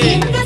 Hey.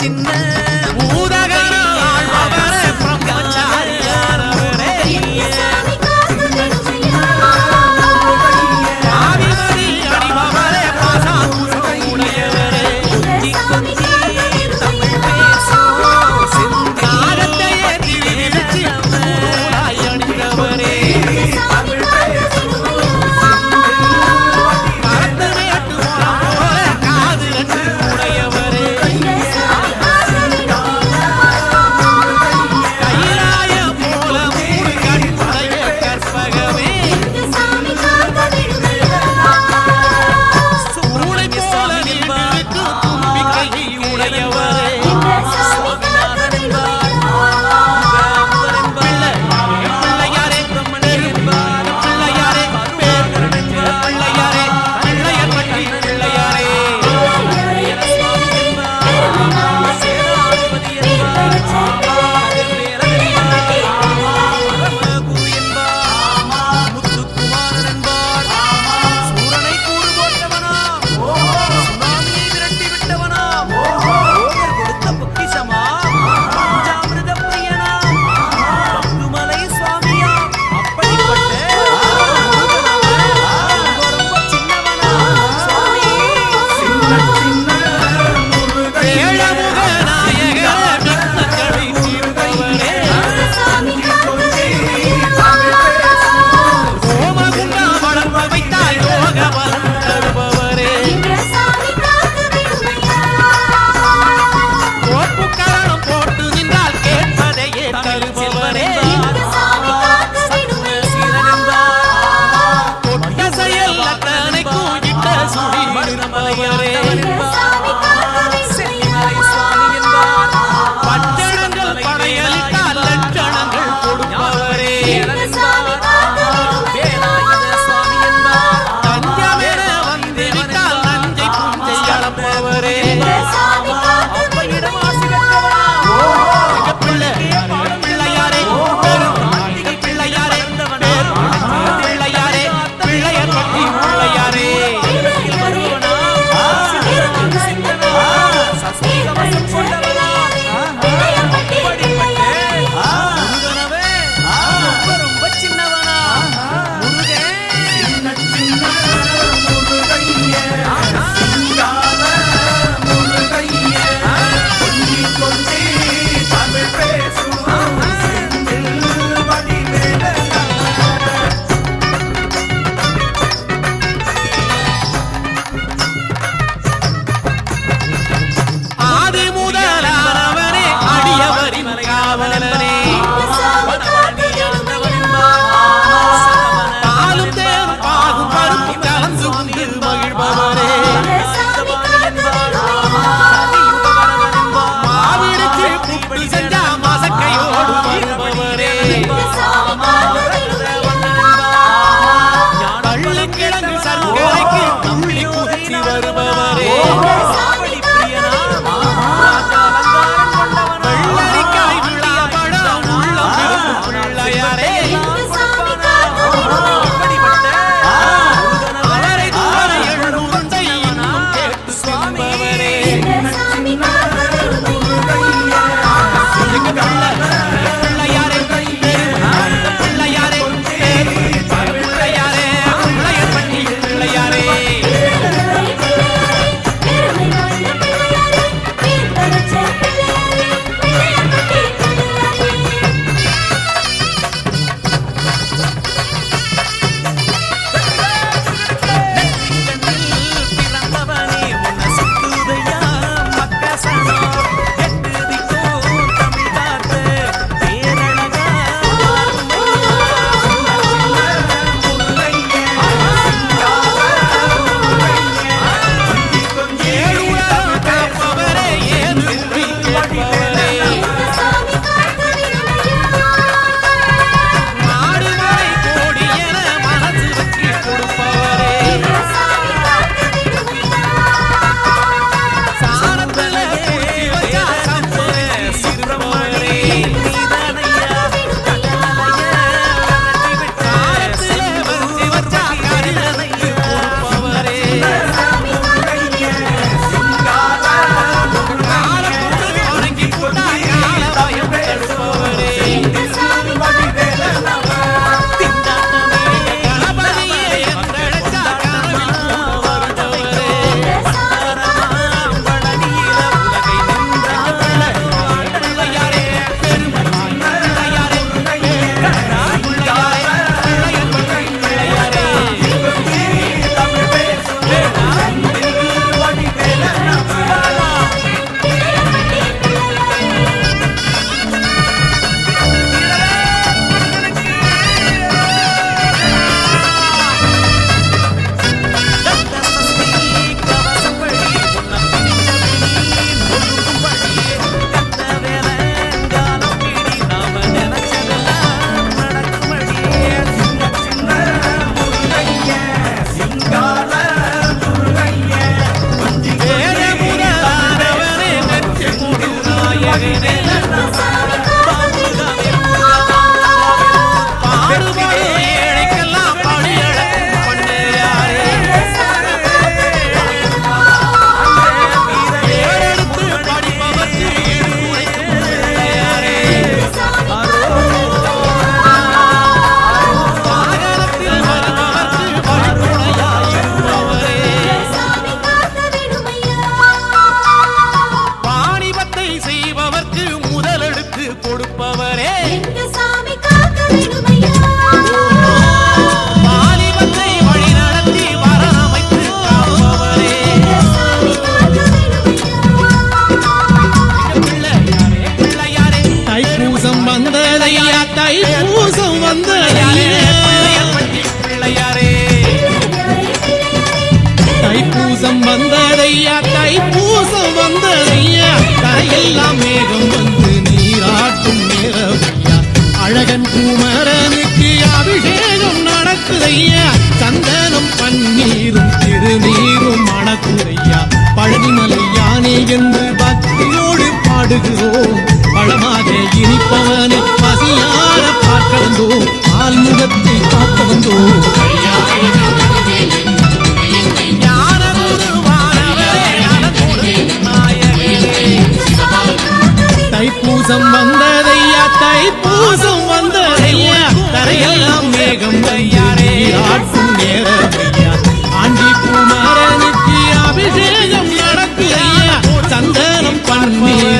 சின்ன சந்தனம்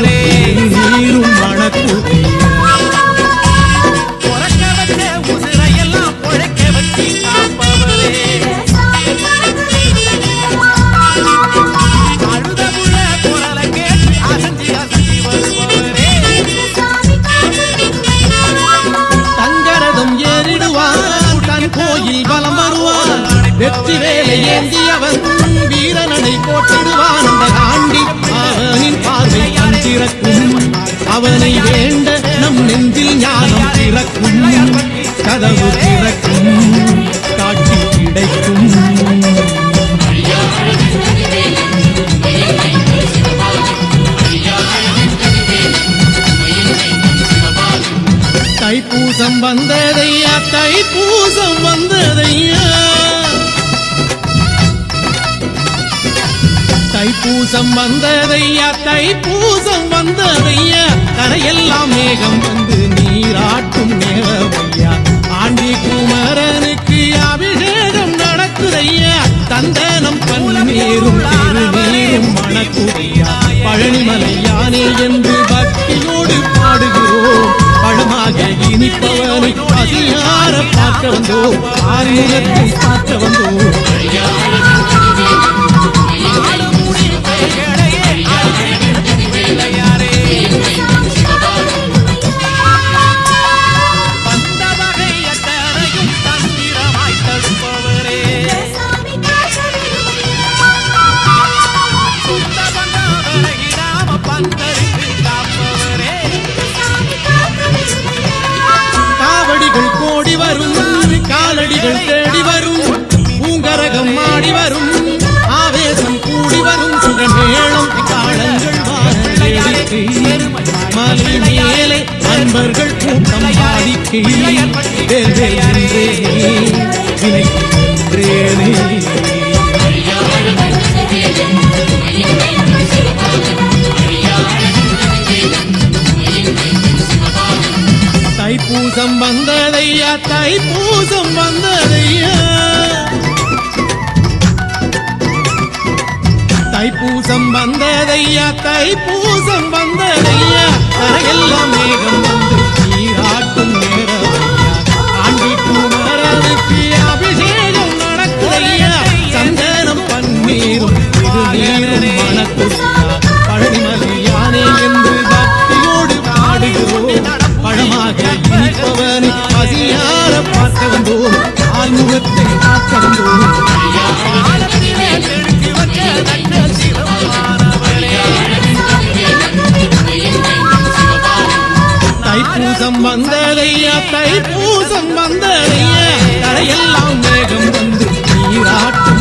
வந்ததையா தைப்பூசம் வந்ததையா கரையெல்லாம் மேகம் வந்து நீராட்டும் நேரமையா? ஆண்டி குமரனுக்கு அபிஷேகம் நடக்குதையா? தந்தனம் பன்னீரும் திருநீரும் மணக்குதையா? பழனிமலை யானே என்று பக்தியோடு பாடுகிறோம். பழமாக இனிப்பவனை பசியார பார்க்க வந்தோம். ஆறுமுகத்தை பார்க்க வந்தோம். ஐயா தை பூசம் வந்ததையா? கரையெல்லாம் மேகம் வந்து சீராட்டும் நேரமையா ஆண்டி குமரனுக்கு அபிஷேகம் நடக்குதையா? சந்தனம் பன்னீரும் இது நேரம் மணக்குதையா பழனிமலை யானை என்று பக்தியோடு பாடுகிறோம். பழமாக இருப்பவனை பசியார பார்க்க வந்தோம் ஆன்முகத்தை காக்க வந்தோம் ஐயா தைப்பூசம் வந்ததையா? தைப்பூசம் வந்ததையா? கரையெல்லாம் மேகம் வந்து நீராட்டும்.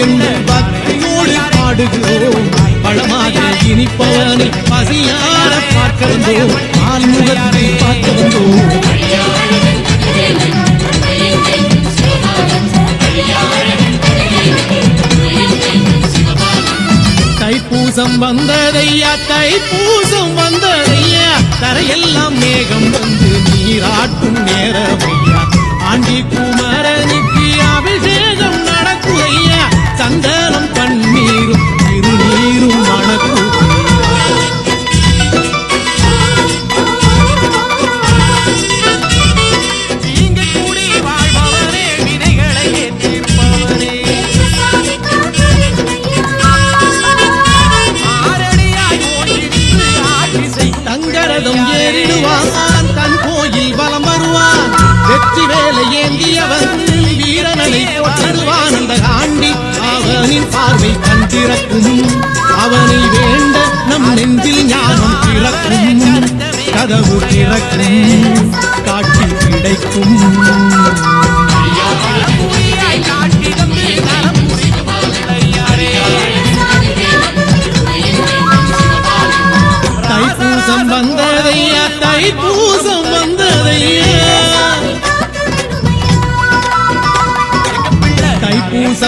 என்று பக்தியோடு பாடுகிறோம். பழமாக இனிப்பவனை பசியார பார்க்க வந்தோம் ஆன்முகத்தை பார்க்க வந்தோம் தைப்பூசம் வந்ததையா? தைப்பூசம் வந்ததையா? தரையெல்லாம் மேகம் வந்து நீராட்டும் நேரமையா? ஆண்டி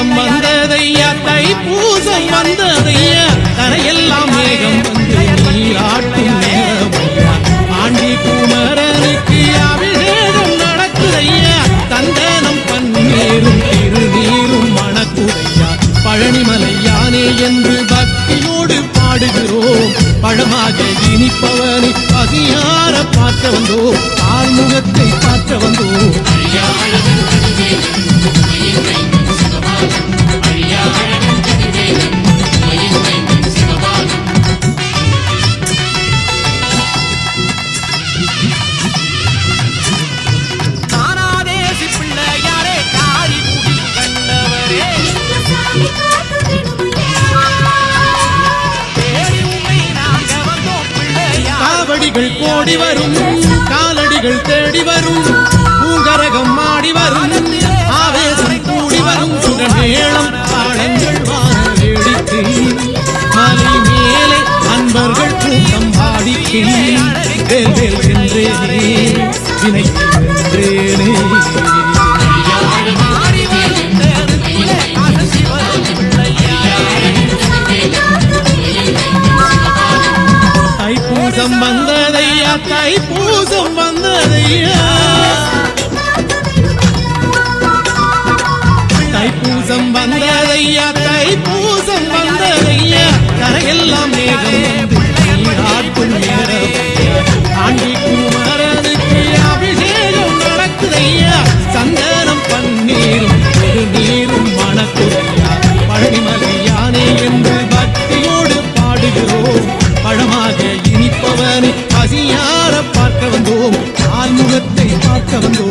தைப்பூசம் வந்ததையா? தை பூசம் வந்ததையா? தரையெல்லாம் மேகம் வந்து நீராட்டும் ஆண்டி குமரனுக்கு அபிஷேகம் நடக்குதையா? தந்தனம் பன்னீரும் திருநீரும் மணக்குதையா பழனிமலை யானே என்று பக்தியோடு பாடுகிறோம். பழமாக இனிப்பவனை பசியார பார்க்க வந்தோம் ஆள்முகத்தை பார்க்க வந்தோம் தானாதேசி காலடிகள் கோடி வரும். காலடிகள் தேடி வரும். பூங்கரகம் மாடி வரும். ஆவேசம் கூடி வரும். சுடமேளம் பாடங்கள் வான வேடிக்கை மலை மேலே அன்பர்கள் கூட்டம் பாடிக்கு. வேல் வேல் வினை வென்றேனே. மாறி வரும் பூசம் அசசி வரும் பிள்ளையாரே வந்ததையா? தைப்பூசம் வந்ததையா தைப்பூசம் வந்ததையா தைப்பூசம் வந்ததையா? கரையெல்லாம் மேகம் இனிப்பவனை பசியார பார்க்க